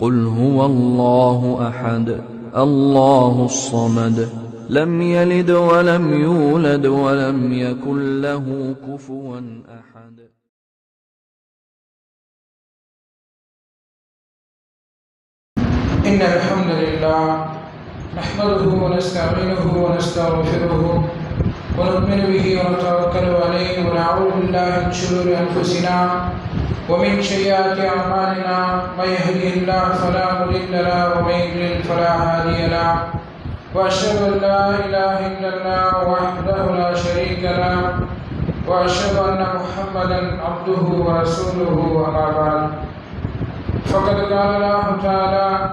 قل هو الله أحد الله الصمد. لم يلد ولم يولد ولم يكن له كفوا أحد. إن الحمد لله نحمده ونستعينه ونستغفره ونؤمن به ونتوكل عليه ونعوذ بالله من شرور أنفسنا ومن سيئات أعمالنا من يهده الله فلا مضل له ومن يضلل فلا هادي له. وأشهد أن لا إله إلا الله وحده لا شريك له. وأشهد أن محمدا عبده ورسوله أما بعد. فقد قال الله تعالى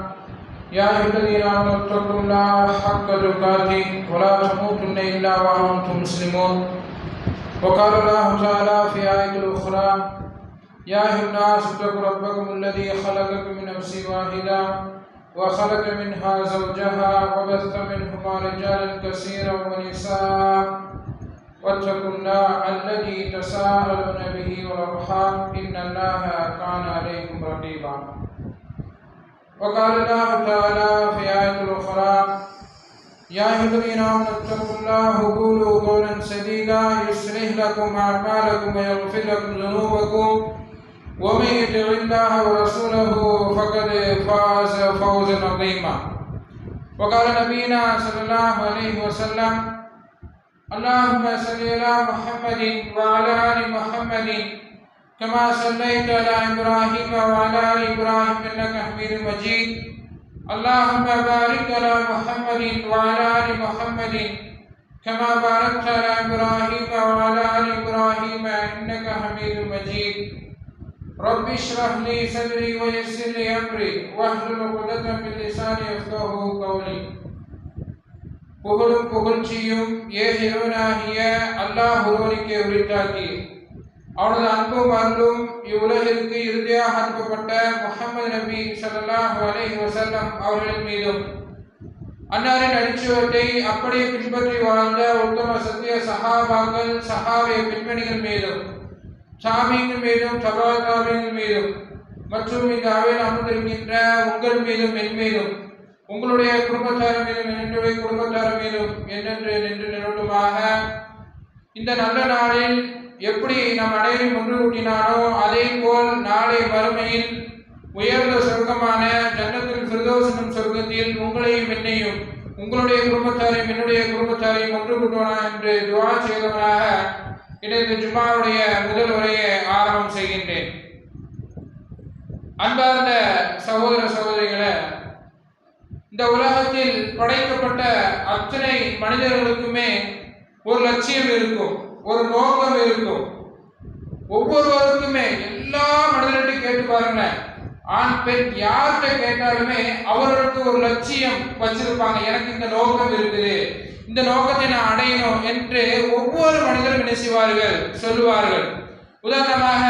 يا أيها الذين آمنوا اتقوا الله حق تقاته ولا تموتن إلا وأنتم مسلمون. وقال الله تعالى في آية أخرى يا أيها الناس اتقوا ربكم الذي خلقكم من نفس واحدة وخلق منها زوجها وبث منهما رجالا كثيرا ونساء. واتقوا الله الذي تساءلون به والأرحام. إن الله كان عليكم رقيبا. وقال الله تعالى في آية أخرى يا أيها الذين آمنوا اتقوا الله وقولوا قولا سديدا يصلح لكم أعمالكم ويغفر لكم ذنوبكم. ومن يطع الله ورسوله فقد فاز فوزا عظيما. وقال نبينا صلى الله عليه وسلم اللهم صل على محمد وعلى آل محمد كما صليت على إبراهيم وعلى آل إبراهيم إنك حميد مجيد. اللهم بارك على محمد وعلى آل محمد كما باركت على إبراهيم وعلى آل إبراهيم إنك حميد مجيد. رب اشرح لي صدري ويسر لي امري واحلل عقدة من لساني يفقهوا قولي புகழும் புகழ்ச்சியும் ஏ இறைவனாகிய அல்லாஹ் ஒருவனுக்கு உரித்தாக்கி அவனது அன்பும் அருளும் இவ்வுலகிற்கு இறுதியாக அனுப்பப்பட்ட முகமது நபி ஸல்லல்லாஹு அலைஹி வஸல்லம் அவர்களின் மீதும் அன்னாரின் அடிச்சுவட்டை அப்படியே பின்பற்றி வாழ்ந்த உத்தம சத்திய சஹாபாக்கள் சஹாபிய பெண்மணிகள் மீதும் சாமியின் மீதும் சபாதாவின் மீதும் மற்றும் இந்த அவையில் அமர்ந்திருக்கின்ற உங்கள் மீதும் என் மீதும் உங்களுடைய குடும்பத்தார் மீதும் என்னுடைய குடும்பத்தார் மீதும் என்னென்று நின்று நிறுவனமாக இந்த நல்ல நாளில் எப்படி நம் அனைவரும் ஒன்று கூட்டினானோ அதே போல் நாளை வறுமையில் உயர்ந்த சொர்க்கமான ஜன்னத்தில் பிரதோஷனும் சொர்க்கத்தில் உங்களையும் என்னையும் உங்களுடைய குடும்பத்தாரையும் என்னுடைய குடும்பத்தாரையும் ஒன்று கூட்டுவானா என்று துவா செய்தவனாக இன்றைய ஜுமாவுடைய முதல் உரையை ஆரம்பம் செய்கின்றேன். அன்பார்ந்த சகோதர சகோதரிகளை இந்த உலகத்தில் படைக்கப்பட்ட அத்தனை மனிதர்களுக்குமே ஒரு லட்சியம் இருக்கும் ஒரு நோக்கம் இருக்கும். ஒவ்வொருவருக்குமே எல்லா மனிதர்கிட்டையும் கேட்டு பாருங்க ஆண் பெண் யார்கிட்ட கேட்டாலுமே அவர்களுக்கு ஒரு லட்சியம் வச்சிருப்பாங்க. எனக்கு இந்த நோக்கம் இருக்குது. இந்த நோக்கத்தை நான் அடையணும் என்று ஒவ்வொரு மனிதரும் என்ன செய்வார்கள்? சொல்லுவார்கள். உதாரணமாக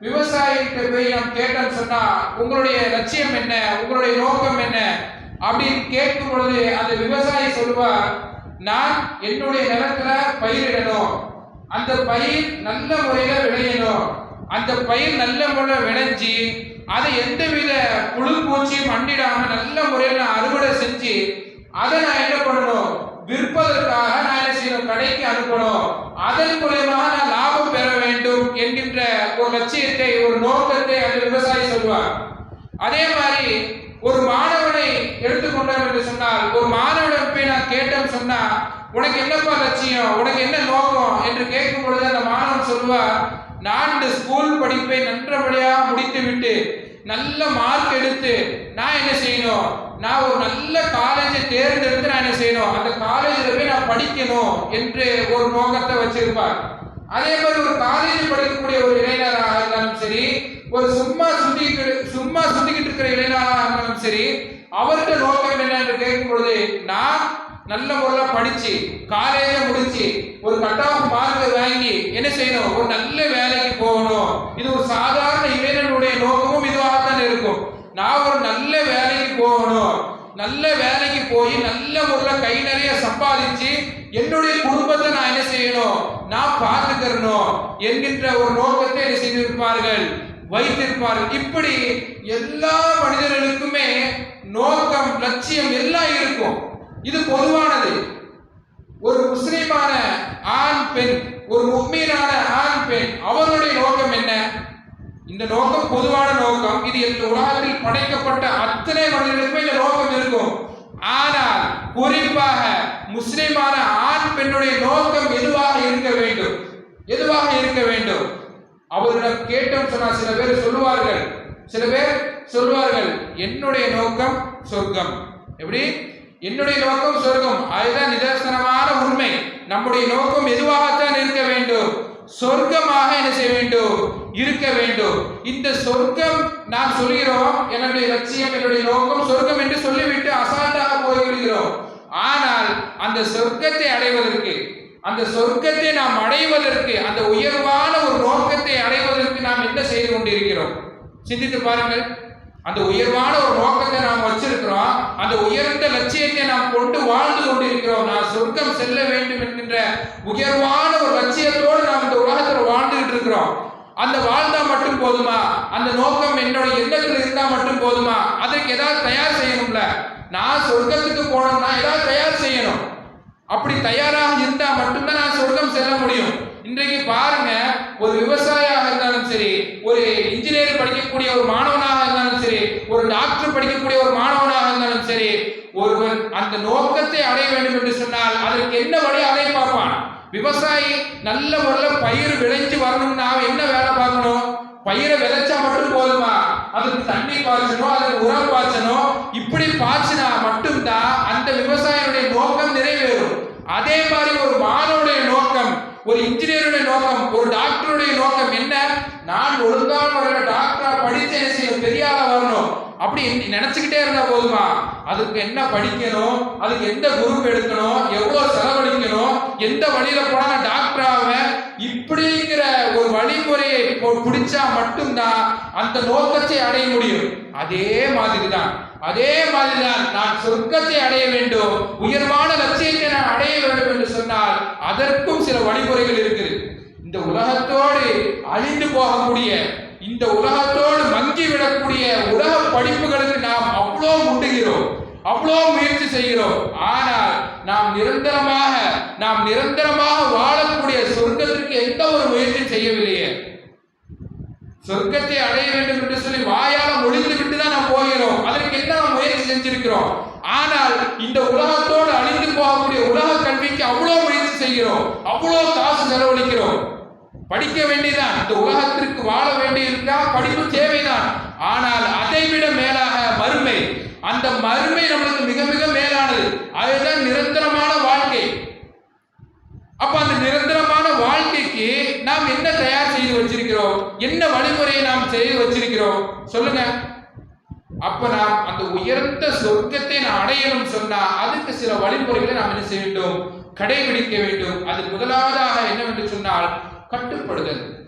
விவசாயிகிட்ட போய் நாம் கேட்டோம் சொன்னா உங்களுடைய லட்சியம் என்ன? உங்களுடைய நோக்கம் என்ன? அப்படின்னு கேட்கும் பொழுது அந்த விவசாயி சொல்லுவார் நான் என்னுடைய நிலத்துல பயிரிடணும் அந்த பயிர் நல்ல முறையில விளையணும். அந்த பயிர் நல்ல முறையில விளைஞ்சி அதை எந்தவித புழு பூச்சியும் மண்ணிடாம நல்ல முறையில் நான் அறுவடை செஞ்சு அதை நான் என்ன பண்ணணும்? விற்பதற்காக நான் என்ன செய்யணும்? கடைக்கு அனுப்பணும். அதன் மூலயமாக நான் லாபம் பெற வேண்டும் என்கின்ற ஒரு லட்சியத்தை ஒரு நோக்கத்தை அந்த விவசாயி சொல்வார். அதே மாதிரி ஒரு மாணவனை எடுத்துக்கொண்டோம் என்று சொன்னால் ஒரு மாணவனை போய் நான் கேட்டேன்னு சொன்னா உனக்கு என்னப்பா லட்சியம்? உனக்கு என்ன நோக்கம்? என்று கேட்கும் பொழுது அந்த மாணவன் சொல்வார் நான் இந்த ஸ்கூல் படிப்பை நன்றபடியாக முடித்து விட்டு நல்ல மார்க் எடுத்து நான் என்ன செய்யணும்? நான் ஒரு நல்ல காலேஜை தேர்ந்தெடுத்து நான் என்ன செய்யணும்? அந்த காலேஜில் போய் நான் படிக்கணும் என்று ஒரு நோக்கத்தை வச்சிருப்பார். அதே மாதிரி ஒரு காலேஜ் படிக்கக்கூடிய ஒரு இளைஞராக இருந்தாலும் சரி ஒரு சும்மா சுத்திக்கிட்டு சும்மா சுத்திக்கிட்டு இருக்கிற இளைஞராக இருந்தாலும் சரி அவர்கிட்ட நோக்கம் என்ன என்று கேட்கும் பொழுது நான் நல்ல முறையில் படிச்சு காலேஜ முடிச்சு ஒரு கட் ஆஃப் மார்க் வாங்கி என்ன செய்யணும்? ஒரு நல்ல வேலைக்கு போகணும். இது ஒரு சாதாரண இளைஞனுடைய நோக்கம் நான் ஒரு நல்ல வேலைக்கு போகணும். நல்ல வேலைக்கு போய் நல்ல முறையில் கை நிறைய சம்பாதிச்சு என்னுடைய குடும்பத்தை நான் என்ன செய்யணும்? நான் பார்த்துக்கிறணும் என்கின்ற ஒரு நோக்கத்தை என்ன செய்திருப்பார்கள்? வைத்திருப்பார்கள். இப்படி எல்லா மனிதர்களுக்குமே நோக்கம் லட்சியம் எல்லாம் இருக்கும். இது பொதுவானது. ஒரு முஸ்லீமான ஆண் பெண் ஒரு உண்மையிலான ஆண் பெண் அவருடைய நோக்கம் என்ன? இந்த நோக்கம் பொதுவான நோக்கம் இது இந்த உலகத்தில் படைக்கப்பட்ட அத்தனை மனிதர்களுக்குமே இந்த நோக்கம் இருக்கும். ஆனால் குறிப்பாக முஸ்லிமான ஆண் பெண்ணுடைய நோக்கம் எதுவாக இருக்க வேண்டும்? எதுவாக இருக்க வேண்டும்? அவர்களிடம் கேட்டோம் சொன்னால் சில பேர் சொல்லுவார்கள். சில பேர் சொல்வார்கள் என்னுடைய நோக்கம் சொர்க்கம். எப்படி? என்னுடைய நோக்கம் சொர்க்கம். அதுதான் நிதர்சனமான உண்மை. நம்முடைய நோக்கம் எதுவாகத்தான் இருக்க வேண்டும்? சொர்க்கமாக என்ன செய்ய வேண்டும்? இருக்க வேண்டும். இந்த சொர்க்கம் நாம் சொல்கிறோம் என்னுடைய லட்சியம் என்னுடைய நோக்கம் சொர்க்கம் என்று சொல்லிவிட்டு அசால்ட்டாக போய்விடுகிறோம். ஆனால் அந்த சொர்க்கத்தை அடைவதற்கு அந்த சொர்க்கத்தை நாம் அடைவதற்கு அந்த உயர்வான ஒரு நோக்கத்தை அடைவதற்கு நாம் என்ன செய்து கொண்டிருக்கிறோம்? சிந்தித்து பாருங்கள். அந்த உயர்வான ஒரு நோக்கத்தை நாம் வச்சிருக்கிறோம். அந்த உயர்ந்த லட்சியத்தை நாம் கொண்டு வாழ்ந்து கொண்டிருக்கிறோம். நான் சொர்க்கம் செல்ல வேண்டும் என்கின்ற உயர்வான ஒரு லட்சியத்தோடு நாம் இந்த உலகத்தில் வாழ்ந்துகிட்டு இருக்கிறோம். அந்த வாழ்ந்தா மட்டும் போதுமா? அந்த நோக்கம் என்னோட எண்ணத்தில் இருந்தா மட்டும் போதுமா? அதற்கு ஏதாவது தயார் செய்யணும்ல? நான் சொர்க்கத்துக்கு போனோம்னா ஏதாவது தயார் செய்யணும். அப்படி தயாராக இருந்தா மட்டும்தான் நான் சொர்க்கம் செல்ல முடியும். இன்றைக்கு பாருங்க ஒரு விவசாயியாக இருந்தாலும் சரி ஒரு இன்ஜினியர் படிக்கக்கூடிய ஒரு மாணவனாக இருந்தாலும் சரி ஒரு டாக்டர் படிக்கக்கூடிய ஒரு மாணவனாக இருந்தாலும் சரி ஒருவன் அந்த நோக்கத்தை அடைய வேண்டும் என்று சொன்னால் அதற்கு என்ன வழி? அதை பார்ப்பான். விவசாயி நல்ல முறையில் பயிர் விளைஞ்சு வரணும்னா அவன் என்ன வேலை பார்க்கணும்? பயிரை விளைச்சா மட்டும் போதுமா? அதுக்கு தண்ணி பாய்ச்சணும் அதுக்கு உரம் பாய்ச்சணும் இப்படி பாய்ச்சினா மட்டும்தான் அந்த விவசாயியுடைய நோக்கம் நிறைவேறும். அதே மாதிரி ஒரு மாணவனுடைய நோக்கம் ஒரு இன்ஜினியருடைய நோக்கம் ஒரு டாக்டருடைய நோக்கம் என்ன? நான் ஒழுங்கான முறையில் டாக்டரா படிச்சு என்ன செய்யணும்? பெரிய வரணும். அப்படி நினைச்சுக்கிட்டே இருந்தா போதுமா? அதுக்கு என்ன படிக்கணும்? அதுக்கு எந்த குரூப் எடுக்கணும்? எவ்வளவு செலவழிக்கணும்? எந்த வழியில போனா நான் டாக்டர் ஆவேன்? இப்படிங்கிற ஒரு வழிமுறையை போ- பிடிச்சா மட்டும்தான் அந்த நோக்கத்தை அடைய முடியும். அதே மாதிரி தான் அதே மாதிரி தான் நான் சொர்க்கத்தை அடைய வேண்டும். உயர்வான லட்சியத்தை நான் அடைய வேண்டும் என்று சொன்னால் அதற்கும் சில வழிமுறைகள் இருக்குது. இந்த உலகத்தோடு அழிந்து போகக்கூடிய இந்த உலகத்தோடு மங்கி விடக்கூடிய உலக படிப்புகளுக்கு நாம் அவ்வளோ முட்டுகிறோம். அவ்வளோ முயற்சி செய்கிறோம். ஆனால் நாம் நிரந்தரமாக நாம் நிரந்தரமாக வாழக்கூடிய சொர்க்கத்திற்கு எந்த ஒரு முயற்சியும் செய்யவில்லையே. சொர்க்கத்தை அடைய வேண்டும் என்று சொல்லி வாயால மொழிந்து விட்டு தான் நாம் போகிறோம். அதற்கு என்ன நாம் முயற்சி செஞ்சிருக்கிறோம்? ஆனால் இந்த உலகத்தோடு அழிந்து போகக்கூடிய உலக கல்விக்கு அவ்வளோ முயற்சி செய்கிறோம். அவ்வளோ காசு செலவழிக்கிறோம். படிக்க வேண்டியதான் இந்த உலகத்திற்கு வாழ வேண்டியிருக்கா படிப்பு தேவைதான். ஆனால் அதை விட அந்த மறுமை நம்மளுக்கு மிக மிக மேலானது. அதுதான் நிரந்தரமான வாழ்க்கை. அப்ப அந்த நிரந்தரமான வாழ்க்கைக்கு நாம் என்ன தயார் செய்து வச்சிருக்கிறோம்? என்ன வழிமுறையை நாம் செய்து வச்சிருக்கிறோம்? சொல்லுங்க. அப்ப நாம் அந்த உயர்ந்த சொர்க்கத்தை நான் அடையணும் சொன்னா அதுக்கு சில வழிமுறைகளை நாம் என்ன செய்ய வேண்டும்? கடைபிடிக்க வேண்டும். அது முதலாவதாக என்னவென்று சொன்னால் கட்டுப்படுதல்.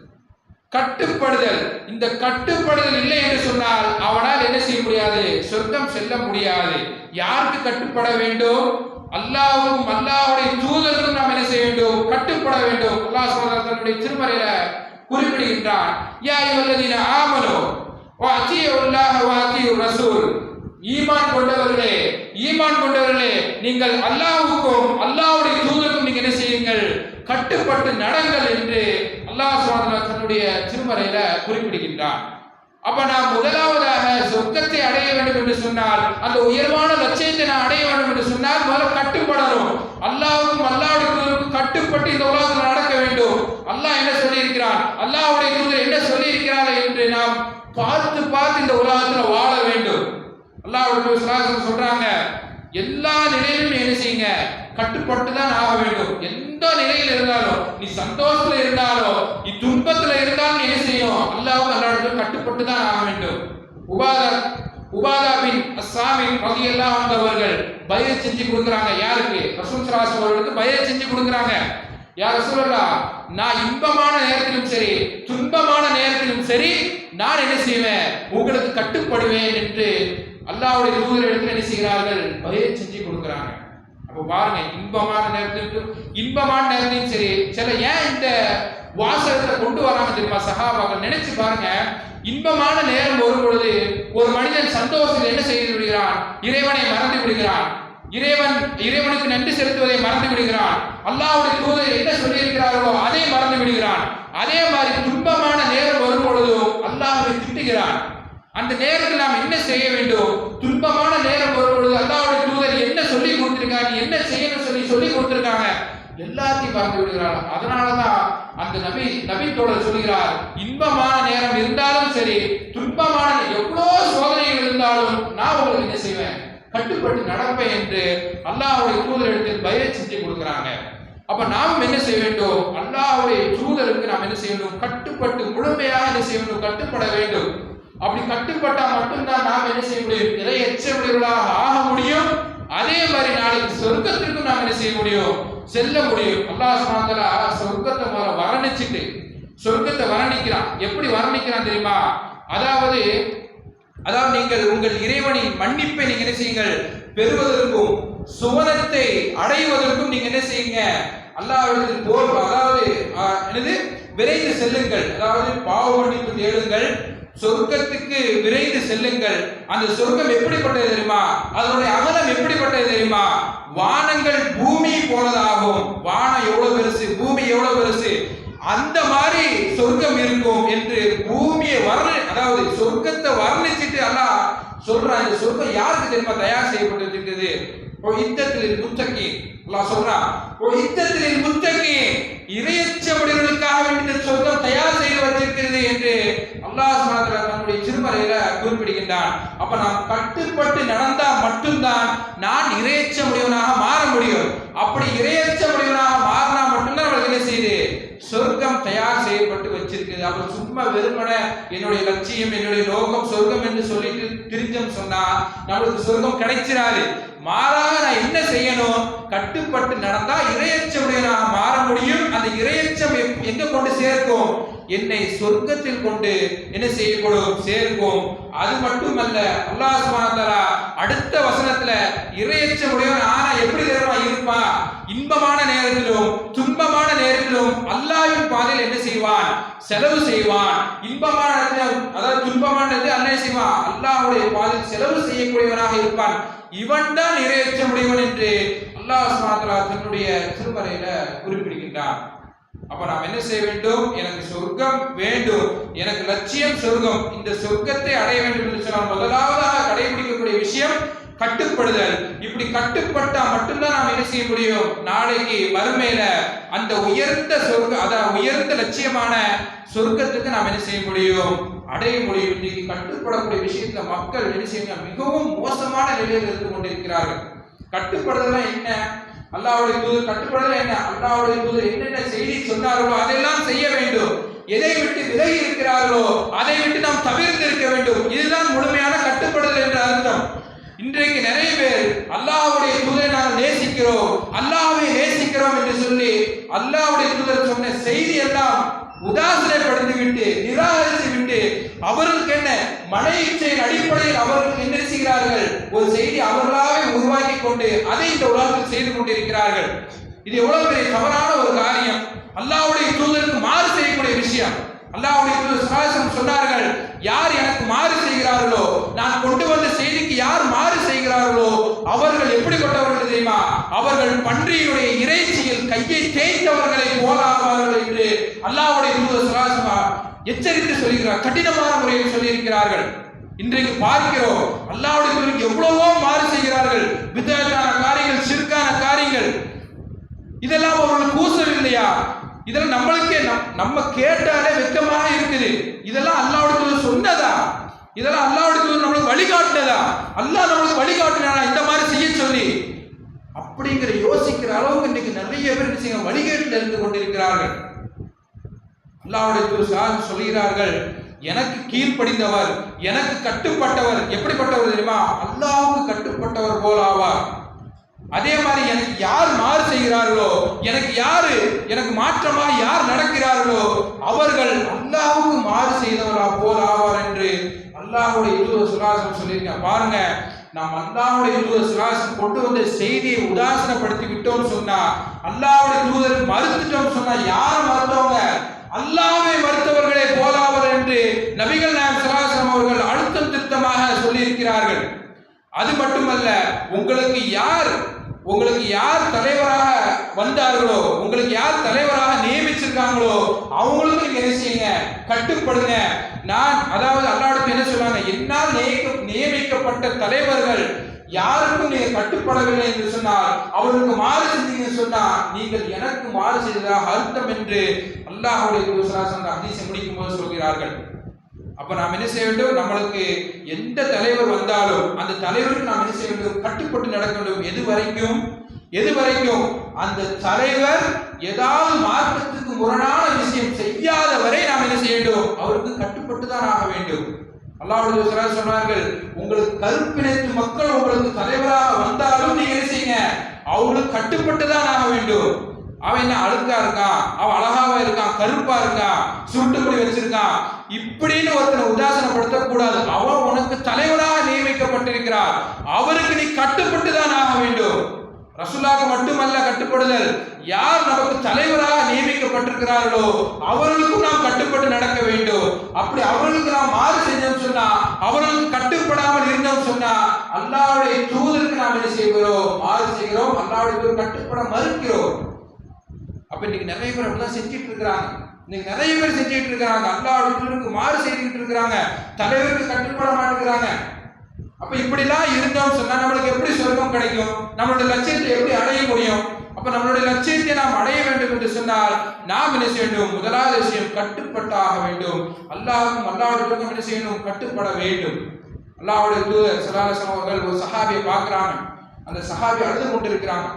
கட்டுப்படுதல். இந்த கட்டுப்படுதல் இல்லை என்று சொன்னால் அவனால் என்ன செய்ய முடியாது? சொர்க்கம் செல்ல முடியாது. யாருக்கு கட்டுப்பட வேண்டும்? அல்லாஹ்வுக்கும் அல்லாவுடைய தூதருக்கும் நாம் என்ன செய்ய வேண்டும்? கட்டுப்பட வேண்டும். அல்லாஹ் சுப்ஹானஹு திருமறையில குறிப்பிடுகின்றான். யா அய்யுஹல்லதீன ஆமனு வ அத்தீயுல்லாஹ வ ரசூல். ஈமான் கொண்டவர்களே ஈமான் கொண்டவர்களே நீங்கள் அல்லாவுக்கும் அல்லாவுடைய தூதருக்கும் நீங்க என்ன செய்யுங்கள்? கட்டுப்பட்டு நடங்கள் என்று அல்லாஹ் சுப்ஹானஹு தன்னுடைய திருமறையில குறிப்பிடுகின்றான் அப்ப நான் முதலாவதாக சொர்க்கத்தை அடைய வேண்டும் என்று சொன்னால் அந்த உயர்வான லட்சியத்தை நான் அடைய வேண்டும் என்று சொன்னால் முதல்ல கட்டுப்படணும். அல்லாவுக்கும் அல்லாவுக்கும் கட்டுப்பட்டு இந்த உலகத்தில் நடக்க வேண்டும். அல்லாஹ் என்ன சொல்லியிருக்கிறான்? அல்லாஹுடைய தூதர் என்ன சொல்லியிருக்கிறார் என்று நாம் பார்த்து பார்த்து இந்த உலகத்தில் வாழ வேண்டும். அல்லாஹ்வுடைய சொல்றாங்க எல்லா நிலையிலும் என்ன செய்யுங்க? கட்டுப்பட்டு தான் ஆக வேண்டும். எந்த நிலையில் இருந்தாலும் நீ சந்தோஷத்துல இருந்தாலும் நீ துன்பத்துல இருந்தாலும் என்ன செய்யும் அல்லாஹ்வுக்கு அல்லாஹ்வுக்கு கட்டுப்பட்டு தான் ஆக வேண்டும். உபாதா உபாதாவின் அஸ்ஸாமின் ரலியல்லாஹு வந்தவர்கள் பயிர் செஞ்சு கொடுக்குறாங்க. யாருக்கு? ரசூல் ஸல்லல்லாஹு அவர்களுக்கு பயிர் செஞ்சு கொடுக்குறாங்க. யார் ரசூலல்லாஹ் நான் இன்பமான நேரத்திலும் சரி துன்பமான நேரத்திலும் சரி நான் என்ன செய்வேன்? உங்களுக்கு கட்டுப்படுவேன் என்று அல்லாஹ்வுடைய தூதர் எடுத்து என்ன செய்கிறார்கள்? பயிர் செஞ்சு கொடுக்குறாங்க. இப்போ பாருங்க இன்பமான நேரத்திலும் இன்பமான நேரத்திலும் சரி சில ஏன் இந்த வாசகத்தை கொண்டு வராங்க தெரியுமா? சகாபாக்கள் நினைச்சு பாருங்க இன்பமான நேரம் வரும் பொழுது ஒரு மனிதன் சந்தோஷத்தில் என்ன செய்து விடுகிறான்? இறைவனை மறந்து விடுகிறான். இறைவன் இறைவனுக்கு நன்றி செலுத்துவதை மறந்து விடுகிறான். அல்லாவுடைய தூதர் என்ன சொல்லியிருக்கிறார்களோ அதை மறந்து விடுகிறான். அதே மாதிரி துன்பமான நேரம் வரும் பொழுதும் அல்லாஹை திட்டுகிறான். அந்த நேரத்தில் நாம் என்ன செய்ய வேண்டும்? துன்பமான நேரம் வரும்பொழுது பொழுது தூதர் என்ன சொல்லி கொடுத்திருக்காங்க என்ன செய்யணும் சொல்லி சொல்லி கொடுத்திருக்காங்க. எல்லாத்தையும் மறந்து விடுகிறார். அதனாலதான் அந்த நபி நபி தோழர் சொல்கிறார் இன்பமான நேரம் இருந்தாலும் சரி துன்பமான எவ்வளோ சோதனைகள் இருந்தாலும் நான் உங்களுக்கு என்ன செய்வேன்? கட்டுப்பட்டு நடப்பேன் என்று அல்லாஹ்வுடைய தூதரிடத்தில் பயிரை செஞ்சு கொடுக்குறாங்க. அப்ப நாம் என்ன செய்ய வேண்டும்? அல்லாவுடைய தூதருக்கு நாம் என்ன செய்ய வேண்டும் கட்டுப்பட்டு முழுமையாக என்ன செய்ய வேண்டும் கட்டுப்பட வேண்டும். அப்படி கட்டுப்பட்டா மட்டும்தான் நாம் என்ன செய்ய முடியும்? இறை எச்சமுடையவர்களாக ஆக முடியும். அதே மாதிரி நாளைக்கு சொர்க்கத்திற்கும் நாம் என்ன செய்ய முடியும்? செல்ல முடியும். அல்லாஹ் சுப்ஹானஹு சொர்க்கத்தை முதல்ல வர்ணிச்சுட்டு சொர்க்கத்தை வர்ணிக்கிறான். எப்படி வர்ணிக்கிறான் தெரியுமா? அதாவது அதாவது நீங்கள் உங்கள் இறைவனின் மன்னிப்பை நீங்க என்ன செய்யுங்கள்? பெறுவதற்கும் சுவனத்தை அடைவதற்கும் நீங்க என்ன செய்யுங்க? அல்லாவிடத்தில் போர் அதாவது என்னது? விரைந்து செல்லுங்கள். அதாவது பாவ மன்னிப்பு தேடுங்கள். சொர்க்கத்துக்கு விரைந்து செல்லுங்கள். அந்த சொர்க்கம் எப்படிப்பட்டது தெரியுமா? அதனுடைய அகலம் எப்படிப்பட்டது தெரியுமா? வானங்கள் பூமி போனதாகும் வானம் எவ்வளவு பெருசு? பூமி எவ்வளவு பெருசு? அந்த மாதிரி சொர்க்கம் இருக்கும் என்று பூமியை வர்ண அதாவது சொர்க்கத்தை வர்ணிச்சிட்டு அல்லா சொல்றான் இந்த சொர்க்கம் யாருக்கு தெரியுமா தயார் செய்யப்பட்டிருக்கிறது ஓ யுத்தத்தில் முத்தக்கி அல்லாஹ் சொல்றான் ஓ யுத்தத்தில் முத்தக்கி இறையச்சபடிகளுக்காக வேண்டிய சொர்க்கம் தயார் செய்து வச்சிருக்கிறது என்று அல்லாஹ் சுப்ஹானஹு தன்னுடைய திருமறையில குறிப்பிடுகின்றான். அப்ப நாம் கட்டுப்பட்டு நடந்தா மட்டும்தான் நான் இறையச்ச முடியவனாக மாற முடியும். அப்படி இறையச்சமுடையவனாக மாறினா மட்டும்தான் நம்மளுக்கு என்ன செய்யுது? சொர்க்கம் தயார் செய்யப்பட்டு வச்சிருக்குது. அப்ப சும்மா வெறுமனை என்னுடைய லட்சியம் என்னுடைய நோக்கம் சொர்க்கம் என்று சொல்லிட்டு திரிஞ்சோம் சொன்னா நம்மளுக்கு சொர்க்கம் கிடைச்சிடாது மாறாக நான் என்ன செய்யணும்? கட்டுப்பட்டு நடந்தா இரையச்சமுடையனாக மாற முடியும். அந்த இறையச்சம் எங்க கொண்டு சேர்க்கும்? என்னை சொர்க்கத்தில் கொண்டு என்ன செய்யப்படும் சேர்க்கும் அது மட்டுமல்ல அல்லாஹ் சுப்ஹானஹு அடுத்த வசனத்துல இரையச்சமுடையவன் ஆனா எப்படி தெரியுமா இருப்பான் இன்பமான நேரத்திலும் துன்பமான நேரத்திலும் அல்லாவின் பாதையில் என்ன செய்வான்? செலவு செய்வான். இன்பமான அதாவது துன்பமான நேரத்தில் அல்லாஹ் செய்வான்? அல்லாஹுடைய பாதையில் செலவு செய்யக்கூடியவனாக இருப்பான். இவன் தான் இரையச்ச முடியவன் என்று அல்லாஹ் சுப்ஹானஹு தன்னுடைய திருமறையில குறிப்பிடுகின்றான். அப்ப நாம் என்ன செய்ய வேண்டும்? எனக்கு சொர்க்கம் வேண்டும். எனக்கு லட்சியம் சொர்க்கம். இந்த சொர்க்கத்தை அடைய வேண்டும் என்று சொன்னால் முதலாவதாக கடைபிடிக்கக்கூடிய விஷயம் கட்டுப்படுதல். இப்படி கட்டுப்பட்டா மட்டும்தான் நாம் என்ன செய்ய முடியும்? நாளைக்கு வறுமையில அந்த உயர்ந்த சொர்க்க அதான் உயர்ந்த லட்சியமான சொர்க்கத்துக்கு நாம் என்ன செய்ய முடியும்? அடைய முடியும். இன்னைக்கு கட்டுப்படக்கூடிய விஷயத்துல மக்கள் என்ன செய்யுங்க மிகவும் மோசமான நிலையில் இருந்து கொண்டிருக்கிறார்கள். கட்டுப்படுதல்னா என்ன? அல்லாவுடைய தூதர் கட்டுப்படல என்ன? அல்லாவுடைய தூதர் என்னென்ன செய்தி சொன்னார்களோ அதெல்லாம் செய்ய வேண்டும். எதை விட்டு விலகி இருக்கிறார்களோ அதை விட்டு நாம் தவிர்த்து இருக்க வேண்டும். இதுதான் முழுமையான கட்டுப்படுதல் என்ற அர்த்தம். இன்றைக்கு நிறைய பேர் அல்லாவுடைய தூதரை நாங்கள் நேசிக்கிறோம். அல்லாவை நேசிக்கிறோம் என்று சொல்லி அல்லாஹ்வுடைய தூதர் சொன்ன செய்தி எல்லாம் உதாசனைப்படுத்திவிட்டு நிராகரித்து அவர்களுக்கு என்ன? மன இச்சையின் அடிப்படையில் அவர்கள் என்ன செய்கிறார்கள்? ஒரு செய்தி அவர்களாகவே உருவாக்கி கொண்டு அதை இந்த உலகத்தில் செய்து கொண்டிருக்கிறார்கள். இது எவ்வளவு பெரிய தவறான ஒரு காரியம். அல்லாஹ்வுடைய தூதருக்கு மாறு செய்யக்கூடிய விஷயம். அல்லாவுடைய தூதர் சகாசம் சொன்னார்கள் யார் எனக்கு மாறு செய்கிறார்களோ நான் கொண்டு வந்த செய்திக்கு யார் மாறு செய்கிறார்களோ அவர்கள் எப்படிப்பட்டவர்கள் தெரியுமா? அவர்கள் பன்றியுடைய இறைச்சியில் கையை தேய்த்தவர்களை போலாவார்கள் என்று அல்லாஹ்வுடைய தூதர் சகாசமா எச்சரித்து சொல்கிறார் கடினமான முறையில் சொல்லியிருக்கிறார்கள். இன்றைக்கு பார்க்கிறோம் அல்லாவுடைய எவ்வளவோ மாறு செய்கிறார்கள். விதத்தான காரியங்கள் சிறுக்கான காரியங்கள். இதெல்லாம் அவர்களுக்கு கூசல் இல்லையா? இதெல்லாம் நம்மளுக்கே நம்- நம்ம கேட்டாலே வெக்கமாக இருக்குது. இதெல்லாம் அல்லாவுடைய சொன்னதா? இதெல்லாம் அல்லாவுடைய நம்மளுக்கு வழிகாட்டினதா? அல்லாஹ் நம்மளுக்கு வழிகாட்டினா இந்த மாதிரி செய்ய சொல்லி. அப்படிங்கிற யோசிக்கிற அளவுக்கு இன்னைக்கு நிறைய பேர் வழிகேட்டில் இருந்து கொண்டிருக்கிறார்கள். அல்லாவுடைய தூதர் சார் சொல்கிறார்கள் எனக்கு கீழ்ப்படிந்தவர் எனக்கு கட்டுப்பட்டவர் எப்படிப்பட்டவர் தெரியுமா? அல்லாவுக்கு கட்டுப்பட்டவர் போல் ஆவார். அதே மாதிரி எனக்கு யார் மாறு செய்கிறார்களோ எனக்கு யாரு எனக்கு மாற்றமாக யார் நடக்கிறார்களோ அவர்கள் அல்லாவுக்கு மாறு செய்தவரா போல் ஆவார் என்று அல்லாஹ்வுடைய தூதர் சுராசம் சொல்லியிருக்கேன் பாருங்க நாம் அல்லாவுடைய தூதர் சுராசம் கொண்டு வந்த செய்தியை உதாசனப்படுத்தி விட்டோம்னு சொன்னா அல்லாவுடைய தூதர் மறுத்துட்டோம்னு சொன்னா யார் மறுத்தவங்க? அல்லாமே மறுத்தவர்களே போலாவர் என்று நபிகள் நாயகம் சுராசம் அவர்கள் அழுத்தம் திருத்தமாக சொல்லியிருக்கிறார்கள். அது மட்டுமல்ல உங்களுக்கு யார் உங்களுக்கு யார் தலைவராக வந்தார்களோ உங்களுக்கு யார் தலைவராக நியமிச்சிருக்காங்களோ அவங்களுக்கு நீங்க என்ன செய்யுங்க கட்டுப்படுங்க. நான் அதாவது அல்லாடுக்கு என்ன சொல்றாங்க? என்னால் நியமிக்கப்பட்ட தலைவர்கள் யாருக்கும் நீங்க கட்டுப்படவில்லை என்று சொன்னால் அவருக்கு மாறு செஞ்சீங்கன்னு சொன்னா நீங்கள் எனக்கு மாறு செய்ததாக அர்த்தம் என்று அல்லாஹுடைய தூதர் அந்த ஹதீஸை முடிக்கும் போது சொல்கிறார்கள். அப்ப நாம் என்ன செய்ய வேண்டும்? நம்மளுக்கு எந்த தலைவர் வந்தாலும் அந்த தலைவருக்கு நாம் என்ன செய்ய வேண்டும்? கட்டுப்பட்டு நடக்க வேண்டும். எது வரைக்கும்? எது வரைக்கும்? அந்த தலைவர் ஏதாவது மார்க்கத்துக்கு முரணான விஷயம் செய்யாத வரை நாம் என்ன செய்ய வேண்டும்? அவருக்கு கட்டுப்பட்டு தான் ஆக வேண்டும். அல்லாவுடைய தூதர் சொன்னார்கள் உங்களுக்கு கருப்பினத்து மக்கள் உங்களுக்கு தலைவராக வந்தாலும் நீங்க செய்யுங்க? அவங்களுக்கு கட்டுப்பட்டு தான் ஆக வேண்டும். அவன் என்ன அழுக்கா இருக்கான் அவன் அழகாவா இருக்கான் கருப்பா இருக்கான் சுருட்டு முடி வச்சிருக்கான் இப்படின்னு ஒருத்தனை உதாசனப்படுத்த கூடாது. அவன் உனக்கு தலைவராக நியமிக்கப்பட்டிருக்கிறார். அவருக்கு நீ கட்டுப்பட்டு தான் ஆக வேண்டும். ரசூலாக மட்டுமல்ல கட்டுப்படுதல். யார் நமக்கு தலைவராக நியமிக்கப்பட்டிருக்கிறார்களோ அவர்களுக்கும் நாம் கட்டுப்பட்டு நடக்க வேண்டும். அப்படி அவர்களுக்கு நாம் மாறு செஞ்சோம் சொன்னா அவர்களுக்கு கட்டுப்படாமல் இருந்தோம் சொன்னா அல்லாவுடைய தூதருக்கு நாம் என்ன செய்கிறோம்? மாறு செய்கிறோம். அல்லாவுடைய தூதர் கட்டுப்பட மறுக்கிறோம். அப்ப இன்னைக்கு நிறைய பேர் அப்படிதான் செஞ்சிட்டு இருக்கிறாங்க. இன்னைக்கு நிறைய பேர் செஞ்சிட்டு இருக்கிறாங்க. அல்லாவுக்கு மாறு செய்துட்டு இருக்கிறாங்க. தலைவருக்கு கட்டுப்பட மாட்டேங்கிறாங்க. அப்ப இப்படிலாம் இருந்தோம் சொன்னா நம்மளுக்கு எப்படி சொர்க்கம் கிடைக்கும்? நம்மளுடைய லட்சியத்தை எப்படி அடைய முடியும்? அப்ப நம்மளுடைய லட்சியத்தை நாம் அடைய வேண்டும் என்று சொன்னால் நாம் என்ன செய்யணும்? முதலாவது விஷயம் கட்டுப்பட்டாக வேண்டும். அல்லாவுக்கும் அல்லாவுக்கும் என்ன செய்யணும்? கட்டுப்பட வேண்டும். அல்லாவுடைய தூதர் சலாஹம் அவர்கள் ஒரு சஹாபியை பார்க்கறாங்க. அந்த சஹாபி அழுது கொண்டிருக்கிறாங்க.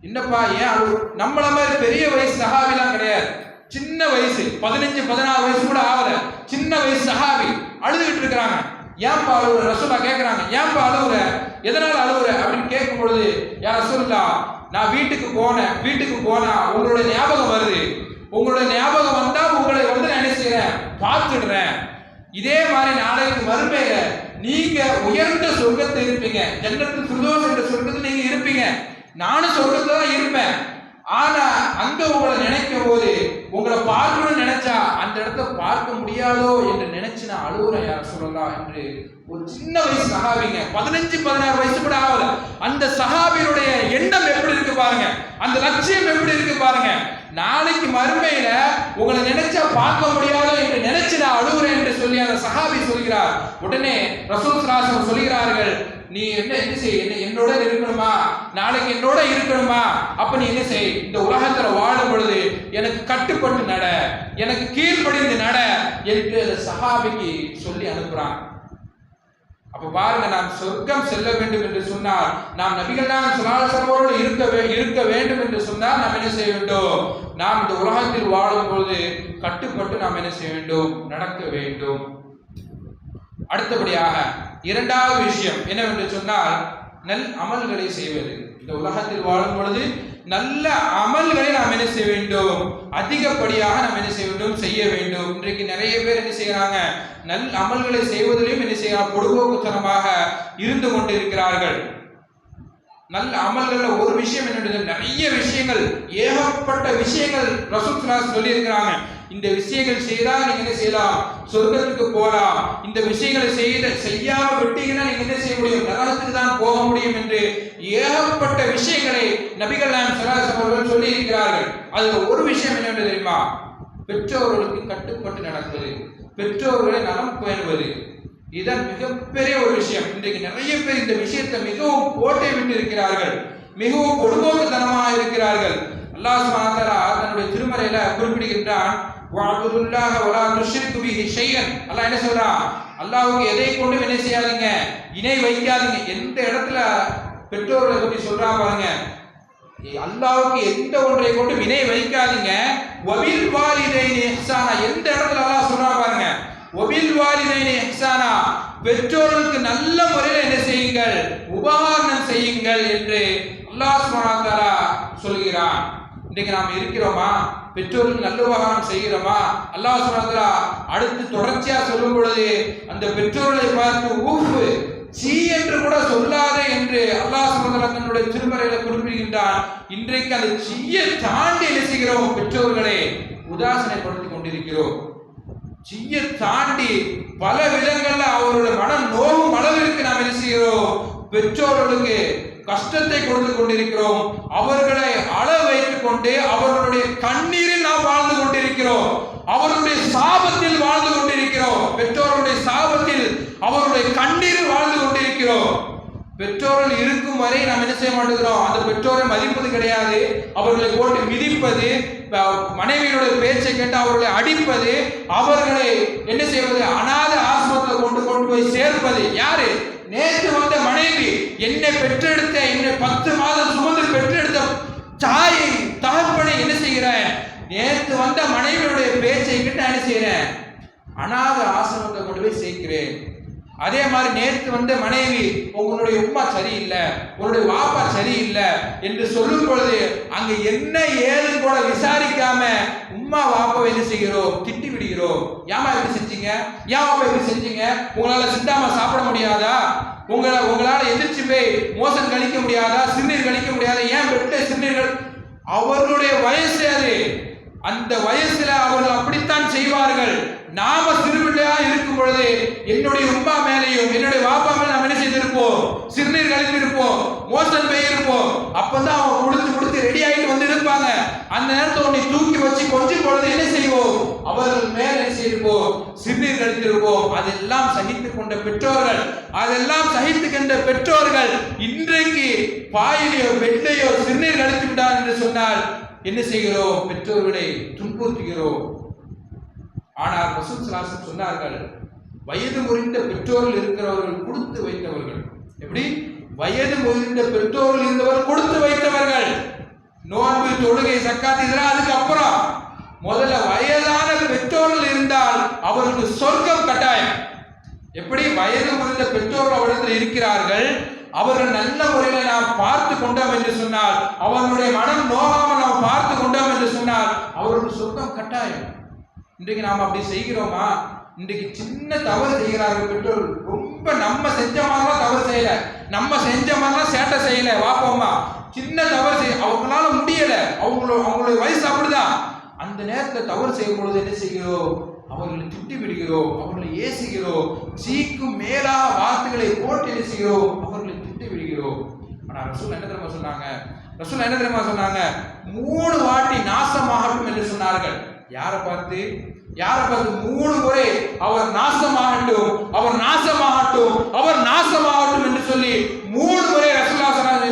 என்னப்பா ஏன் அழுவு நம்மள மாதிரி பெரிய வயசு சஹாபிலாம் கிடையாது. சின்ன வயசு பதினஞ்சு பதினாறு வயசு கூட ஆகல. சின்ன வயசு சஹாபி அழுதுகிட்டு இருக்கிறாங்க. ஏன்பா அழுவுற? ரசூலா கேட்குறாங்க ஏன்பா அழுவுற? எதனால அழுவுற? அப்படின்னு கேட்கும் பொழுது யா ரசூல்லா நான் வீட்டுக்கு போனேன். வீட்டுக்கு போனா உங்களோட ஞாபகம் வருது. உங்களோட ஞாபகம் வந்தா உங்களை வந்து நான் என்ன செய்யறேன் பார்த்துடுறேன். இதே மாதிரி நாளைக்கு மறுமையில நீங்க உயர்ந்த சொர்க்கத்தில் இருப்பீங்க. ஜன்னத்தில் ஃபிர்தௌஸ் என்ற சொர்க்கத்தில் நீங்க இருப்பீங்க. நானும் சொர்க்கத்துல தான் இருப்பேன். ஆனா அங்க உங்களை நினைக்கும் போது உங்களை பார்க்கணும்னு நினைச்சா அந்த இடத்த பார்க்க முடியாதோ என்று நினைச்சு நான் அழுகுறேன் யார் சொல்லலாம் என்று ஒரு சின்ன வயசு சகாவிங்க பதினஞ்சு பதினாறு வயசு கூட ஆகல. அந்த சஹாபியினுடைய எண்ணம் எப்படி இருக்கு பாருங்க. அந்த லட்சியம் எப்படி இருக்கு பாருங்க. நாளைக்கு மறுமையில உங்களை நினைச்சா பார்க்க முடியாதோ என்று நினைச்சு நான் அழுகுறேன் என்று சொல்லி அந்த சஹாபி சொல்கிறார். உடனே ரசூல் சலாசம் சொல்கிறார்கள் நீ என்ன என்ன செய்? என்ன என்னோட இருக்கணுமா? நாளைக்கு என்னோட இருக்கணுமா? அப்ப நீ என்ன செய்? இந்த உலகத்துல வாழும் பொழுது எனக்கு கட்டுப்பட்டு நட. எனக்கு கீழ்ப்படிந்து நட என்று சஹாபிக்கு சொல்லி அனுப்புறான். அப்ப பாருங்க நாம் சொர்க்கம் செல்ல வேண்டும் என்று சொன்னால் நாம் நபிகள் நாம் சுலாசனோடு இருக்க இருக்க வேண்டும் என்று சொன்னால் நாம் என்ன செய்ய வேண்டும்? நாம் இந்த உலகத்தில் வாழும் பொழுது கட்டுப்பட்டு நாம் என்ன செய்ய வேண்டும்? நடக்க வேண்டும். அடுத்தபடியாக இரண்டாவது விஷயம் என்னவென்று சொன்னால் நல் அமல்களை செய்வது. இந்த உலகத்தில் வாழும் பொழுது நல்ல அமல்களை நாம் என்ன செய்ய வேண்டும்? அதிகப்படியாக நாம் என்ன செய்ய வேண்டும்? செய்ய வேண்டும். இன்றைக்கு நிறைய பேர் என்ன செய்கிறாங்க நல் அமல்களை செய்வதிலும் என்ன செய்யலாம் பொடுபோக்குத்தனமாக இருந்து கொண்டிருக்கிறார்கள். நல்ல அமல்கள்ல ஒரு விஷயம் என்னது நிறைய விஷயங்கள் ஏகப்பட்ட விஷயங்கள் ரசூல் சுல்லாஸ் சொல்லி இருக்கிறாங்க இந்த விஷயங்கள் செய்தால் நீங்க என்ன செய்யலாம்? சொர்க்கத்துக்கு போகலாம். இந்த விஷயங்களை செய்த செய்யாம விட்டீங்கன்னா நீங்க என்ன செய்ய முடியும்? நரகத்துக்கு தான் போக முடியும் என்று ஏகப்பட்ட விஷயங்களை நபிகள் நாயம் ஸல்லல்லாஹு அவர்கள் சொல்லி இருக்கிறார்கள் அதுல ஒரு விஷயம் என்னென்று தெரியுமா? பெற்றோர்களுக்கு கட்டுப்பட்டு நடப்பது பெற்றோர்களை நலம் பேணுவது. இதுதான் மிகப்பெரிய ஒரு விஷயம். இன்றைக்கு நிறைய பேர் இந்த விஷயத்தை மிகவும் போட்டை விட்டு இருக்கிறார்கள். மிகவும் கொடுங்கோக்குத்தனமாக இருக்கிறார்கள். அல்லாஹ் மாதாரா தன்னுடைய திருமறையில குறிப்பிடுகின்றான். வஅபுதுல்லாஹ வலா துஷ்ரிகு பிஹி ஷையன். அல்லாஹ் என்ன சொல்றான் அல்லாஹ்வுக்கு எதை கொண்டு என்ன செய்யாதீங்க. இணை வைக்காதீங்க. எந்த இடத்துல பெற்றோர்களை பற்றி சொல்றா பாருங்க. அல்லாஹ்வுக்கு எந்த ஒன்றை கொண்டு வினை வைக்காதீங்க. வபில் வாலிதைனி இஹ்சானா. எந்த இடத்துல அல்லாஹ் சொல்றா பாருங்க. வபில் வாலிதைனி இஹ்சானா பெற்றோர்களுக்கு நல்ல முறையில் என்ன செய்யுங்கள்? உபகாரணம் செய்யுங்கள் என்று அல்லாஹ் சுப்ஹானஹு சொல்கிறான். இன்றைக்கு நாம் இருக்கிறோமா? பெற்றோர்களுக்கு நல்ல உபகாரம் செய்கிறோமா? அல்லாஹ் சுப்ஹானஹு அடுத்து தொடர்ச்சியாக சொல்லும் பொழுது அந்த பெற்றோர்களை பார்த்து ஊஃபு சீ என்று கூட சொல்லாதே என்று அல்லாஹ் சுப்ஹானஹு தன்னுடைய திருமறையில குறிப்பிடுகின்றான். இன்றைக்கு அந்த சீயை தாண்டி என்ன செய்கிறோம்? பெற்றோர்களை உதாசனைப்படுத்தி கொண்டிருக்கிறோம். சீயை தாண்டி பல விதங்கள்ல அவருடைய மனம் நோவும் அளவிற்கு நாம் என்ன செய்கிறோம்? பெற்றோர்களுக்கு கஷ்டத்தை கொடுத்து கொண்டிருக்கிறோம். அவர்களை அள வைத்துக் கொண்டு அவர்களுடைய கண்ணீரில் நாம் வாழ்ந்து கொண்டிருக்கிறோம். அவர்களுடைய சாபத்தில் வாழ்ந்து கொண்டிருக்கிறோம். பெற்றோர்களுடைய சாபத்தில் அவருடைய கண்ணீரில் வாழ்ந்து கொண்டிருக்கிறோம். பெற்றோர்கள் இருக்கும் வரை நாம் என்ன செய்ய மாட்டேங்கிறோம்? அந்த பெற்றோரை மதிப்பது கிடையாது. அவர்களை போட்டு மிதிப்பது மனைவியினுடைய பேச்சை கேட்டு அவர்களை அடிப்பது அவர்களை என்ன செய்வது? அனாதை ஆசிரமத்தில் கொண்டு கொண்டு போய் சேர்ப்பது. யாரு? நேற்று வந்த மனைவி. என்னை பெற்றெடுத்த என்னை பத்து மாதம் சுமந்து பெற்றெடுத்த தாயை தகப்பனை என்ன செய்கிறேன்? நேற்று வந்த மனைவியுடைய பேச்சை கிட்ட என்ன செய்கிறேன்? அனாத ஆசிரமத்தை கொண்டு போய் சேர்க்கிறேன். அதே மாதிரி நேற்று வந்த மனைவி உங்களுடைய உம்மா சரியில்லை உங்களுடைய வாப்பா சரியில்லை என்று சொல்லும் பொழுது அங்க என்ன ஏது கூட விசாரிக்காம உம்மா வாப்பாவை என்ன செய்கிறோம்? திட்டி விடுகிறோம். ஏமா இப்படி செஞ்சீங்க? ஏன் வாப்பா இப்படி செஞ்சீங்க? உங்களால சிந்தாம சாப்பிட முடியாதா? உங்களை உங்களால எதிர்த்து போய் மோசம் கழிக்க முடியாதா? சிறுநீர் கழிக்க முடியாதா? ஏன் பெற்ற சிறுநீர்கள்? அவர்களுடைய வயசு அது. அந்த வயசுல அவர்கள் அப்படித்தான் செய்வார்கள். நாம சிறுபிள்ளையா இருக்கும் பொழுது என்னுடைய உப்பா மேலையும் என்னுடைய வாப்பா மேல நாம் என்ன செய்திருப்போம்? சிறுநீர் கழித்திருப்போம் மோசம் போயிருப்போம் அப்பதான் அவங்க கொடுத்து கொடுத்து ரெடி ஆகிட்டு வந்து இருப்பாங்க அந்த நேரத்தை உன்னை தூக்கி வச்சு கொஞ்சம் பொழுது என்ன செய்வோம்? அவர்கள் மேல என்ன செய்திருப்போம்? சிறுநீர் கழித்திருப்போம். அதெல்லாம் சகித்து கொண்ட பெற்றோர்கள். அதெல்லாம் சகித்துக்கின்ற பெற்றோர்கள் இன்றைக்கு பாயிலையோ பெட்டையோ சிறுநீர் கழித்து விட்டார் என்று சொன்னால் என்ன செய்கிறோம்? பெற்றோர்களை துன்புறுத்துகிறோம். ஆனால் ரசூல் சலாசம் சொன்னார்கள் வயது முறிந்த பெற்றோர்கள் இருக்கிறவர்கள் கொடுத்து வைத்தவர்கள். எப்படி? வயது முறிந்த பெற்றோர்கள் இருந்தவர் கொடுத்து வைத்தவர்கள். நோன்பு தொழுகை சக்காத்து இதெல்லாம் அதுக்கு அப்புறம். முதல்ல வயதான பெற்றோர்கள் இருந்தால் அவருக்கு சொர்க்கம் கட்டாயம். எப்படி? வயது முறிந்த பெற்றோர்கள் அவரிடத்தில் இருக்கிறார்கள். அவர்கள் நல்ல முறையில் நாம் பார்த்து கொண்டோம் என்று சொன்னால் அவர்களுடைய மனம் நோகாமல் நாம் பார்த்து கொண்டோம் என்று சொன்னால் அவருக்கு சொர்க்கம் கட்டாயம். இன்றைக்கு நாம் அப்படி செய்கிறோமா? இன்றைக்கு சின்ன தவறு செய்கிறார்கள் பெற்றோர். ரொம்ப நம்ம செஞ்ச மாதிரிலாம் தவறு செய்யல. நம்ம செஞ்ச மாதிரிலாம் சேட்டை செய்யல. வாப்போம்மா சின்ன தவறு செய்ய அவங்களால முடியல. அவங்களோட அவங்களுடைய வயசு அப்படிதான். அந்த நேரத்தில் தவறு செய்யும் பொழுது என்ன செய்கிறோம்? அவர்களை திட்டி விடுகிறோம். அவர்களை ஏசுகிறோம். சீக்கும் மேலாக வார்த்தைகளை போட்டு என்ன செய்கிறோம்? அவர்களை திட்டி விடுகிறோம். ஆனால் ரசூல் என்ன தெரியுமா சொன்னாங்க? ரசூல் என்ன தெரியுமா சொன்னாங்க? மூணு வாட்டி நாசமாகட்டும் என்று சொன்னார்கள். யாரை பார்த்து? யாரை பார்த்து? மூணு முறை அவர் நாசமாகட்டும் அவர் நாசமாகட்டும் அவர் நாசமாகட்டும் என்று சொல்லி மூணு முறை ரசூலா சொன்னாங்க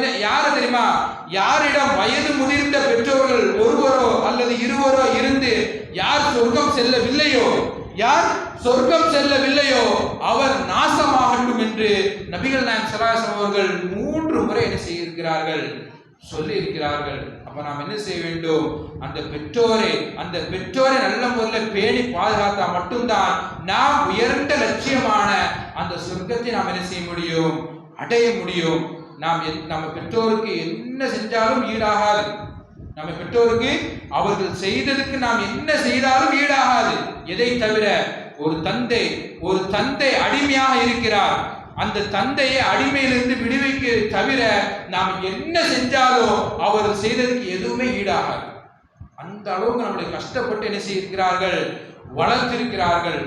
தெரியுமா? யாரிடம் வயது முதிர்ந்த பெற்றோர்கள் ஒருவரோ அல்லது இருவரோ இருந்து யார் சொர்க்கம் செல்லவில்லையோ யார் சொர்க்கம் செல்லவில்லையோ அவர் நாசமாகட்டும் என்று நபிகள் நாயகம் சராசம் அவர்கள் மூன்று முறை என்ன செய்திருக்கிறார்கள்? சொல்லி இருக்கிறார்கள் அப்ப நாம் என்ன செய்ய வேண்டும்? அந்த பெற்றோரை அந்த பெற்றோரை நல்ல முறையில் பேணி பாதுகாத்தா மட்டும்தான் நாம் உயர்ந்த லட்சியமான அந்த சொர்க்கத்தை நாம் என்ன செய்ய முடியும்? அடைய முடியும். நாம் நம்ம பெற்றோருக்கு என்ன செஞ்சாலும் ஈடாகாது. நம்ம பெற்றோருக்கு அவர்கள் செய்ததுக்கு நாம் என்ன செய்தாலும் ஈடாகாது. எதை தவிர ஒரு தந்தை ஒரு தந்தை அடிமையாக இருக்கிறார். அந்த தந்தையை அடிமையிலிருந்து விடுவிக்க தவிர நாம் என்ன செஞ்சாலும் அவர் செய்ததுக்கு எதுவுமே ஈடாகாது. அந்த அளவுக்கு நம்மளை கஷ்டப்பட்டு என்ன செய்திருக்கிறார்கள்? வளர்த்திருக்கிறார்கள்.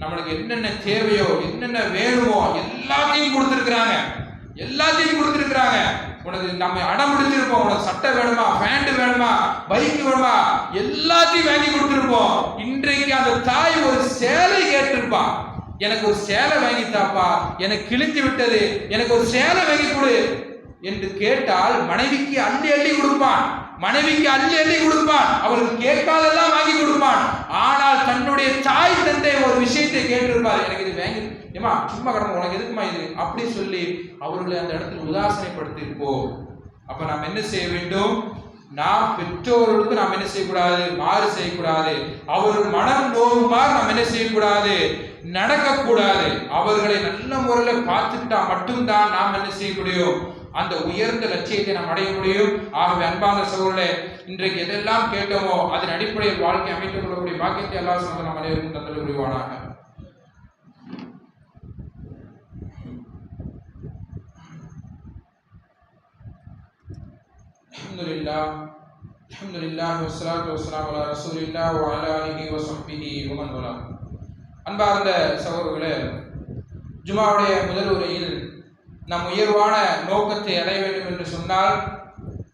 நம்மளுக்கு என்னென்ன தேவையோ என்னென்ன வேணுமோ எல்லாத்தையும் கொடுத்துருக்குறாங்க. எல்லாத்தையும் கொடுத்துருக்குறாங்க. உனக்கு நம்ம அடம் பிடிச்சிருப்போம் உனக்கு சட்டை வேணுமா பேண்ட் வேணுமா பைக் வேணுமா எல்லாத்தையும் வாங்கி கொடுத்துருப்போம். இன்றைக்கு அந்த தாய் ஒரு சேலை கேட்டிருப்பான். எனக்கு ஒரு சேலை வாங்கி தாப்பா. எனக்கு கிழிஞ்சு விட்டது. எனக்கு ஒரு சேலை வாங்கி கொடு. என்று கேட்டால் மனைவிக்கு அள்ளி அள்ளி கொடுப்பான். மனைவிக்கு அள்ளி அள்ளி கொடுப்பான். அவளுக்கு கேட்காதெல்லாம் வாங்கி கொடுப்பான். ஆனால் தன்னுடைய தாய் தந்தை ஒரு விஷயத்தை கேட்டிருப்பார். எனக்கு இது வாங்கி ஏமா சும்மா கடமை உனக்கு எதுக்குமா இது? அப்படி சொல்லி அவர்களை அந்த இடத்துல உதாசனைப்படுத்தியிருப்போம். அப்ப நாம் என்ன செய்ய வேண்டும்? நாம் பெற்றோர்களுக்கு நாம் என்ன செய்யக்கூடாது? மாறு செய்யக்கூடாது. அவர்கள் மனம் நோவுமாறு நாம் என்ன செய்யக்கூடாது? நடக்கக்கூடாது. அவர்களை நல்ல முறையில் பார்த்துட்டா மட்டும்தான் நாம் என்ன செய்ய முடியும்? அந்த உயர்ந்த லட்சியத்தை நாம் அடைய முடியும். ஆகவே அன்பான சகோதரர்களே இன்றைக்கு எதெல்லாம் கேட்டோமோ அதன் அடிப்படையில் வாழ்க்கை அமைத்துக் கொள்ளக்கூடிய பாக்கியத்தை எல்லாம் சொந்த நாம் அனைவருக்கும் தந்தல் புரிவானாக. الحمد لله الحمد لله والصلاة والسلام على رسول الله وعلى آله وصحبه ومن والاه அன்பார்ந்த சகோதரர்களே ஜுமாவுடைய முதல் உரையில் நம் உயர்வான நோக்கத்தை அடைய வேண்டும் என்று சொன்னால்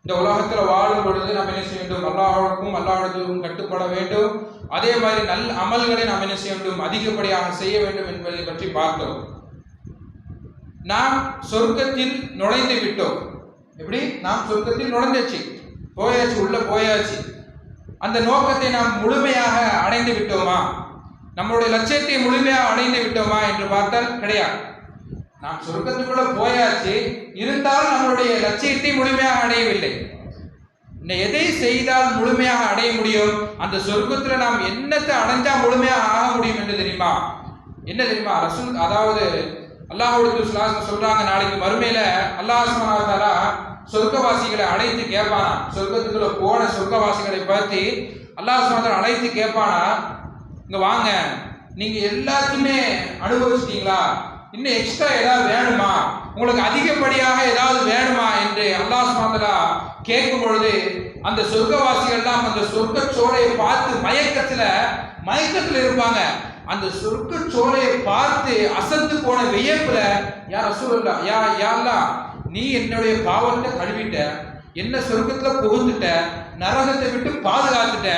இந்த உலகத்தில் வாழும் பொழுது நாம் என்ன செய்ய வேண்டும் அல்லாஹ்வுக்கும் அல்லாஹ்வுக்கும் கட்டுப்பட வேண்டும் அதே மாதிரி நல் அமல்களை நாம் என்ன செய்ய வேண்டும் அதிகப்படியாக செய்ய வேண்டும் என்பதை பற்றி பார்த்தோம் நாம் சொர்க்கத்தில் நுழைந்து விட்டோம் எப்படி? நாம் சொர்க்கத்தில் நுழைஞ்சாச்சு. போயாச்சு உள்ள போயாச்சு. அந்த நோக்கத்தை நாம் முழுமையாக அடைந்து விட்டோமா? நம்மளுடைய லட்சியத்தை முழுமையாக அடைந்து விட்டோமா என்று பார்த்தால் கிடையாது. நாம் சொர்க்கத்துக்குள்ள போயாச்சு. இருந்தாலும் நம்மளுடைய லட்சியத்தை முழுமையாக அடையவில்லை. எதை செய்தால் முழுமையாக அடைய முடியும்? அந்த சொர்க்கத்துல நாம் என்னத்தை அடைஞ்சா முழுமையாக ஆக முடியும் என்று தெரியுமா? என்ன தெரியுமா? ரசூல் அதாவது அல்லாஹ்வுடைய சொல்றாங்க நாளைக்கு மறுமையில அல்லாஹ் சொர்க்கவாசிகளை அழைத்து கேட்பானா? சொர்க்கத்துக்குள்ள போன சொர்க்கவாசிகளை பார்த்து அல்லாஹ் அழைத்து கேட்பானா? இங்க வாங்க. நீங்க எல்லாத்தையுமே அனுபவிச்சிட்டீங்களா? இன்னும் எக்ஸ்ட்ரா ஏதாவது வேணுமா? உங்களுக்கு அதிகப்படியாக ஏதாவது வேணுமா? என்று அல்லாஹ் சுப்ஹானஹு கேட்கும் பொழுது அந்த சொர்க்கவாசிகள்லாம் அந்த சொர்க்க சோலையை பார்த்து மயக்கத்துல மயக்கத்துல இருப்பாங்க. அந்த சொர்க்க சோலையை பார்த்து அசந்து போன வியப்புல யார் ரசூலுல்லா யா யாழ்லா நீ என்னுடைய பாவத்தை கழுவிட்ட என்ன சொர்க்கத்துல புகுந்துட்ட நரகத்தை விட்டு பாதுகாத்துட்ட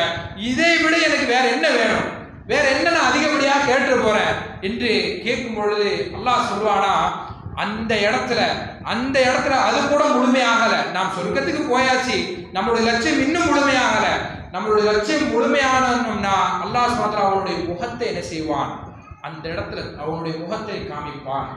இதை விட எனக்கு வேற என்ன வேணும்? வேற என்ன நான் அதிகப்படியாக கேட்டு போறேன்? என்று கேட்கும் பொழுது அல்லாஹ் சொல்லுவானா அந்த இடத்துல அந்த இடத்துல அது கூட முழுமையாகல. நாம் சொர்க்கத்துக்கு போயாச்சு. நம்மளுடைய லட்சியம் இன்னும் முழுமையாகல. நம்மளுடைய லட்சியம் முழுமையானோம்னா அல்லாஹ் சுமாத்ரா அவனுடைய முகத்தை என்ன செய்வான்? அந்த இடத்துல அவனுடைய முகத்தை காமிப்பான்.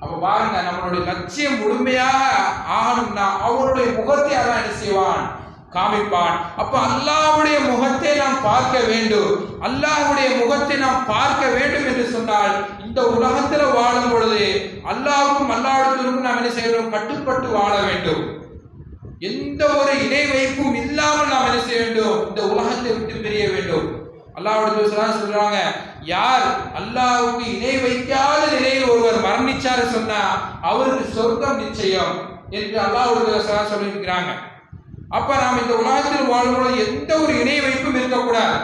அப்ப பாருங்க நம்மளுடைய லட்சியம் முழுமையாக ஆகணும்னா அவனுடைய முகத்தை அதான் என்ன செய்வான்? காமிப்பான். அப்ப அல்லாஹ்வுடைய முகத்தை நாம் பார்க்க வேண்டும். அல்லாஹுடைய முகத்தை நாம் பார்க்க வேண்டும் என்று சொன்னால் இந்த உலகத்துல வாழும் பொழுது அல்லாவுக்கும் அல்லாஹ்வுக்கும் நாம் என்ன செய்யணும்? கட்டுப்பட்டு வாழ வேண்டும். எந்த ஒரு இணை வைப்பும் இல்லாமல் நாம் என்ன செய்ய வேண்டும்? இந்த உலகத்தை விட்டு பிரிய வேண்டும். அல்லாஹ்வுடைய சொல்றாங்க யார் அல்லாவுக்கு இணை வைக்காத நிலையில் ஒருவர் மரணிச்சாரு சொன்னா அவருக்கு சொர்க்கம் நிச்சயம் என்று அல்லாஹ்வுடைய சொல்லியிருக்கிறாங்க. அப்ப நாம் இந்த உலகத்தில் வாழ்வோம் எந்த ஒரு இணை வைப்பும் இருக்கக்கூடாது.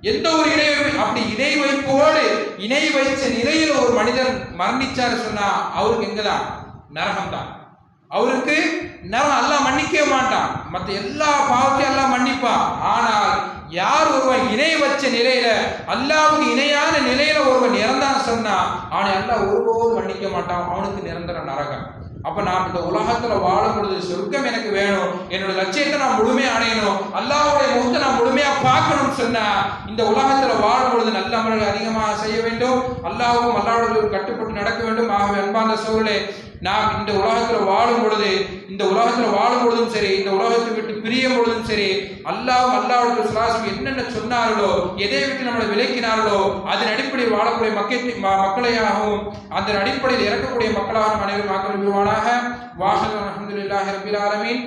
எந்த ஒரு இணை வைப்பு அப்படி இணை வைப்போடு இணை வைச்ச நிலையில் ஒரு மனிதன் மரணிச்சாரு சொன்னா அவருக்கு எங்கதான்? நரகம் தான் அவருக்கு நரகம் எல்லாம் மன்னிக்கவே மாட்டான். மற்ற எல்லா பாவத்தையும் எல்லாம் மன்னிப்பான். ஆனால் யார் ஒருவன் இணை வச்ச நிலையில அல்லாவுக்கு இணையான நிலையில ஒருவன் இறந்தான் சொன்னா அவனை எல்லாம் ஒருபோதும் மன்னிக்க மாட்டான். அவனுக்கு நிரந்தர நரகம். அப்ப நாம் இந்த உலகத்துல வாழும் பொழுது சொர்க்கம் எனக்கு வேணும். என்னோட லட்சியத்தை நான் முழுமையா அடையணும். அல்லாவுடைய முகத்தை நான் முழுமையா பார்க்கணும்னு சொன்னா இந்த உலகத்துல வாழும் பொழுது நல்ல அமல்கள் அதிகமாக செய்ய வேண்டும். அல்லாவும் அல்லாஹ்வுடைய கட்டுப்பட்டு நடக்க வேண்டும். ஆகவே அன்பான சூழலே நாம் இந்த உலகத்தில் வாழும் பொழுது இந்த உலகத்தில் வாழும் பொழுதும் சரி இந்த உலகத்தை விட்டு பிரியும் பொழுதும் சரி அல்லாஹ்வும் அல்லாவுடைய சுலாசம் என்னென்ன சொன்னார்களோ எதை விட்டு நம்மளை விலக்கினார்களோ அதன் அடிப்படையில் வாழக்கூடிய மக்கள் மக்களையாகவும் அதன் அடிப்படையில் இறக்கக்கூடிய மக்களாகவும் அனைவரும் ஆக்கிரமிப்பானாக வாசகம் அலமதுல்லாஹி ரபில் ஆலமீன்.